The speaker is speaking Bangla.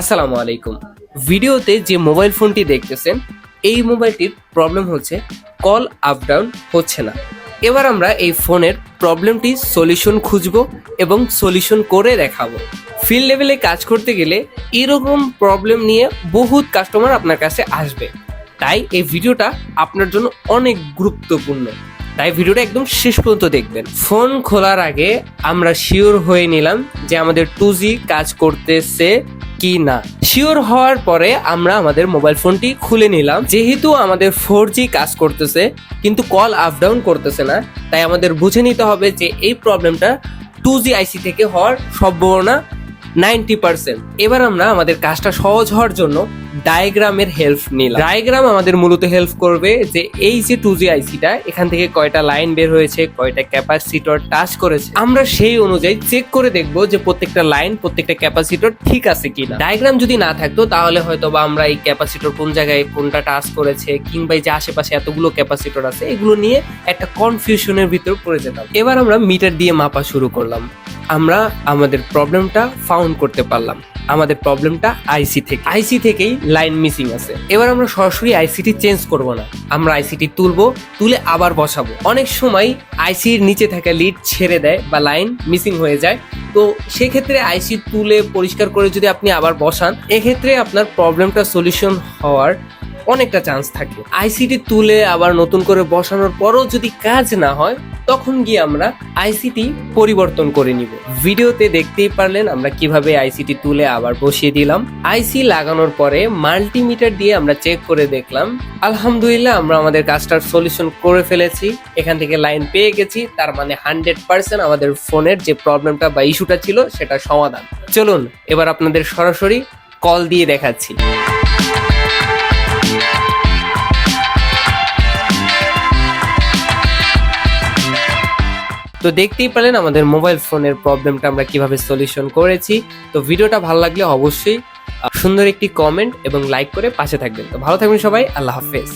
আসসালামু আলাইকুম। ভিডিওতে যে মোবাইল ফোনটি দেখতেছেন, এই মোবাইলটির প্রবলেম হচ্ছে কল আপ ডাউন হচ্ছে না। এবার আমরা এই ফোনের প্রবলেমটি সলিউশন খুঁজব এবং সলিউশন করে দেখাবো। ফিল্ড লেভেলে কাজ করতে গেলে এরকম প্রবলেম নিয়ে বহুত কাস্টমার আপনার কাছে আসবে। তাই এই ভিডিওটা আপনার জন্য অনেক গুরুত্বপূর্ণ। তাই ভিডিওটা একদম শেষ পর্যন্ত দেখবেন। ফোন খোলার আগে আমরা শিওর হয়ে নিলাম যে আমাদের টু কাজ করতেছে কি না? শিওর হওয়ার পরে আমরা আমাদের মোবাইল ফোনটি খুলে নিলাম। যেহেতু আমাদের ফোর কাজ করতেছে, কিন্তু কল আপ ডাউন করতেছে না, তাই আমাদের বুঝে নিতে হবে যে এই প্রবলেমটা টু জি আইসি থেকে হওয়ার সম্ভাবনা নাইনটি পার্সেন্ট এবার আমরা আমাদের কাজটা সহজ হওয়ার জন্য ডায়াগ্রামের হেল্প নিলাম। ডায়াগ্রাম আমাদের মূলত হেল্প করবে যে এই যে টু জি আইসিটা এখান থেকে কয়টা লাইন বের হয়েছে, কয়টা ক্যাপাসিটর টাচ করেছে। আমরা সেই অনুযায়ী চেক করে দেখব যে প্রত্যেকটা লাইন প্রত্যেকটা ক্যাপাসিটর ঠিক আছে কিনা। ডায়াগ্রাম যদি না থাকতো, তাহলে হয়তো বা আমরা এই ক্যাপাসিটর কোন জায়গায় কোনটা টাচ করেছে, কিংবা এই যে আশেপাশে এতগুলো ক্যাপাসিটর আছে, এগুলো নিয়ে একটা কনফিউশনের ভিতর পড়ে যেতাম। এবার আমরা মিটার দিয়ে মাপা শুরু করলাম। আমরা আমাদের প্রবলেমটা ফাউন্ড করতে পারলাম। আমাদের প্রবলেমটা আইসি থেকে। আইসি থেকেই লাইন মিসিং আছে। এবার আমরা সরাসরি আইসিটি চেঞ্জ করব না। আমরা আইসিটি তুলবো, তুলে আবার বসাবো। অনেক সময় আইসির নিচে থাকা লিড ছেড়ে দেয় বা লাইন মিসিং হয়ে যায়। তো সেক্ষেত্রে আইসি তুলে পরিষ্কার করে যদি আপনি আবার বসান, এক্ষেত্রে আপনার প্রবলেমটা সলিউশন হওয়ার অনেকটা চান্স থাকে। আইসিটি তুলে আবার নতুন করে বসানোর পরও যদি কাজ না হয়, তখন গিয়ে আমরা আইসিটি পরিবর্তন করে নিব। ভিডিওতে দেখতেই পারলেন আমরা কীভাবে আইসিটি তুলে আবার বসিয়ে দিলাম। আইসি লাগানোর পরে মাল্টিমিটার দিয়ে আমরা চেক করে দেখলাম, আলহামদুলিল্লাহ আমরা আমাদের কাজটার সলিউশন করে ফেলেছি। এখান থেকে লাইন পেয়ে গেছি, তার মানে হান্ড্রেড পার্সেন্ট আমাদের ফোনের যে প্রবলেমটা বা ইস্যুটা ছিল, সেটা সমাধান। চলুন, এবার আপনাদের সরাসরি কল দিয়ে দেখাচ্ছি। তো দেখতেই পেলেন আমাদের মোবাইল ফোনের প্রবলেমটা আমরা কীভাবে সলিউশন করেছি। তো ভিডিওটা ভালো লাগলে অবশ্যই সুন্দর একটি কমেন্ট এবং লাইক করে পাশে থাকবেন। তো ভালো থাকবেন সবাই, আল্লাহ হাফেজ।